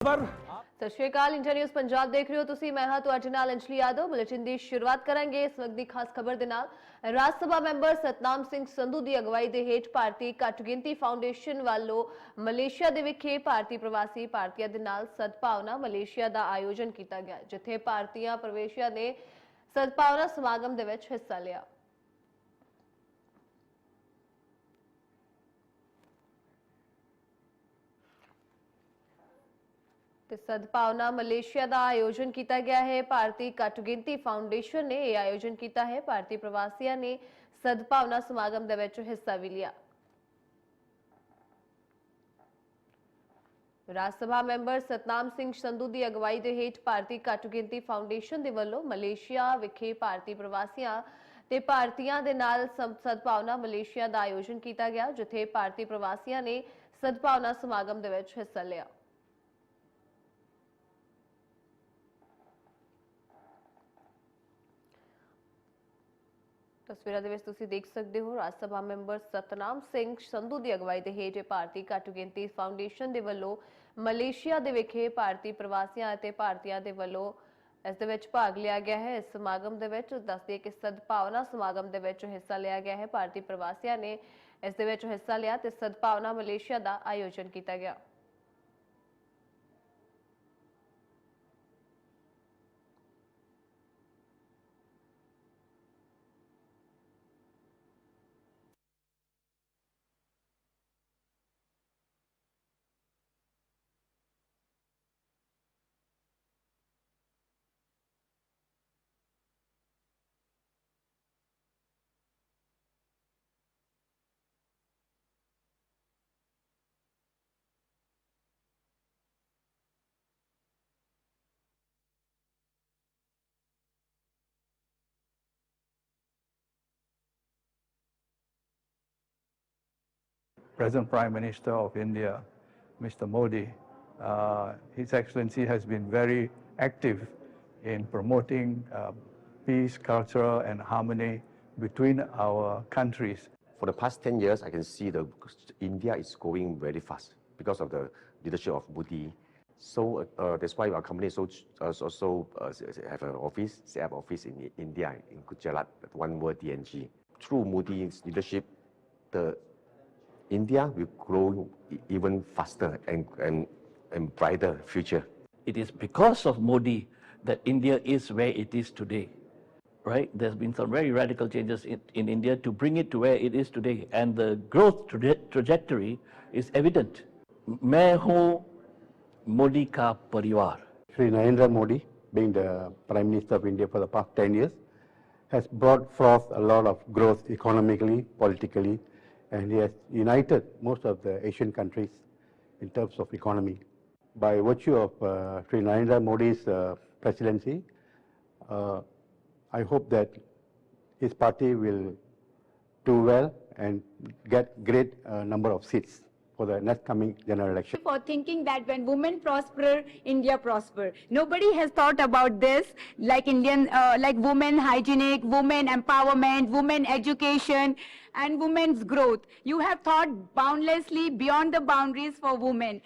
ਖਬਰ। ਸਤਿ ਸ਼੍ਰੀ ਅਕਾਲ, ਇੰਡੀਆ ਨਿਊਜ਼ ਪੰਜਾਬ ਦੇਖ ਰਹੇ ਹੋ ਤੁਸੀਂ। ਮੈਂ ਹਾਂ ਤੁਹਾਡੇ ਨਾਲ ਅੰਜਲੀ ਯਾਦਵ। ਬੁਲੇਟਿਨ ਦੀ ਸ਼ੁਰੂਆਤ ਕਰਾਂਗੇ ਇਸ ਵਕਤ ਦੀ ਖਾਸ ਖਬਰ ਦੇ ਨਾਲ। ਰਾਜ ਸਭਾ ਮੈਂਬਰ ਸਤਨਾਮ ਸਿੰਘ ਸੰਧੂ ਦੀ ਅਗਵਾਈ ਦੇ ਹੇਠ ਭਾਰਤੀ ਘੱਟ ਗਿਣਤੀ ਫਾਊਂਡੇਸ਼ਨ ਵੱਲੋਂ ਮਲੇਸ਼ੀਆ ਦੇ ਵਿਖੇ ਭਾਰਤੀ ਪ੍ਰਵਾਸੀ ਭਾਰਤੀਆਂ ਦੇ ਨਾਲ ਸਦਭਾਵਨਾ ਮਲੇਸ਼ੀਆ ਦਾ ਆਯੋਜਨ ਕੀਤਾ ਗਿਆ, ਜਿੱਥੇ ਭਾਰਤੀਆਂ ਪ੍ਰਵੇਸ਼ੀਆਂ ਨੇ ਸਦਭਾਵਨਾ ਸਮਾਗਮ ਦੇ ਵਿੱਚ ਹਿੱਸਾ ਲਿਆ। ਤੇ ਸਦਭਾਵਨਾ ਮਲੇਸ਼ੀਆ ਦਾ ਆਯੋਜਨ ਕੀਤਾ ਗਿਆ ਹੈ। ਭਾਰਤੀ ਘੱਟ ਗਿਣਤੀ ਫਾਊਂਡੇਸ਼ਨ ਨੇ ਇਹ ਆਯੋਜਨ ਕੀਤਾ ਹੈ। ਭਾਰਤੀ ਪ੍ਰਵਾਸੀਆਂ ਨੇ ਸਦਭਾਵਨਾ ਸਮਾਗਮ ਦੇ ਵਿੱਚ ਹਿੱਸਾ ਵੀ ਲਿਆ। ਰਾਜ ਸਭਾ ਮੈਂਬਰ ਸਤਨਾਮ ਸਿੰਘ ਸੰਧੂ ਦੀ ਅਗਵਾਈ ਦੇ ਹੇਠ ਭਾਰਤੀ ਘੱਟ ਗਿਣਤੀ ਫਾਊਂਡੇਸ਼ਨ ਦੇ ਵੱਲੋਂ ਮਲੇਸ਼ੀਆ ਵਿਖੇ ਭਾਰਤੀ ਪ੍ਰਵਾਸੀਆਂ ਤੇ ਭਾਰਤੀਆਂ ਦੇ ਨਾਲ ਸਦਭਾਵਨਾ ਮਲੇਸ਼ੀਆ ਦਾ ਆਯੋਜਨ ਕੀਤਾ ਗਿਆ, ਜਿੱਥੇ ਭਾਰਤੀ ਪ੍ਰਵਾਸੀਆਂ ਨੇ ਸਦਭਾਵਨਾ ਸਮਾਗਮ ਦੇ ਵਿੱਚ ਹਿੱਸਾ ਲਿਆ। ਤਸਵੀਰਾਂ ਦੇ ਵਿੱਚ ਤੁਸੀਂ ਦੇਖ ਸਕਦੇ ਹੋ, ਰਾਜ ਸਭਾ ਮੈਂਬਰ ਸਤਨਾਮ ਸਿੰਘ ਸੰਧੂ ਦੀ ਅਗਵਾਈ ਦੇ ਹੇਠ ਭਾਰਤੀ ਘੱਟ ਗਿਣਤੀ ਫਾਊਂਡੇਸ਼ਨ ਦੇ ਵੱਲੋਂ ਮਲੇਸ਼ੀਆ ਦੇ ਵਿਖੇ ਭਾਰਤੀ ਪ੍ਰਵਾਸੀਆਂ ਅਤੇ ਭਾਰਤੀਆਂ ਦੇ ਵੱਲੋਂ ਇਸ ਦੇ ਵਿੱਚ ਭਾਗ ਲਿਆ ਗਿਆ ਹੈ। ਇਸ ਸਮਾਗਮ ਦੇ ਵਿੱਚ ਦੱਸਦੇ ਕਿ ਸਦਭਾਵਨਾ ਸਮਾਗਮ ਦੇ ਵਿੱਚ ਹਿੱਸਾ ਲਿਆ ਗਿਆ ਹੈ। ਭਾਰਤੀ ਪ੍ਰਵਾਸੀਆਂ ਨੇ ਇਸ ਦੇ ਵਿੱਚ ਹਿੱਸਾ ਲਿਆ ਤੇ ਸਦਭਾਵਨਾ ਮਲੇਸ਼ੀਆ ਦਾ ਆਯੋਜਨ ਕੀਤਾ ਗਿਆ। Present Prime Minister of India, Mr. Modi, uh, His Excellency has been very active in promoting uh, peace, culture, and harmony between our countries. For the past 10 years, I can see that India is growing very fast because of the leadership of Modi. So uh, that's why our company so, uh, also uh, have an office, set up office in India, in Gujarat, one word DNG. Through Modi's leadership, the India will grow even faster and, and, and brighter future. It is because of Modi that India is where it is today. Right? There's been some very radical changes in, in India to bring it to where it is today. And the growth tra trajectory is evident. Meho Modi ka pariwar. Sri Narendra Modi, being the Prime Minister of India for the past 10 years, has brought forth a lot of growth economically, politically, and he has united most of the Asian countries in terms of economy. By virtue of uh, Sri Narendra Modi's uh, presidency, uh, I hope that his party will do well and get great uh, number of seats for the next coming general election. for thinking that when women prosper, India prosper. Nobody has thought about this, like Indian, uh, like women hygienic, women empowerment, women education, and women's growth. You have thought boundlessly beyond the boundaries for women.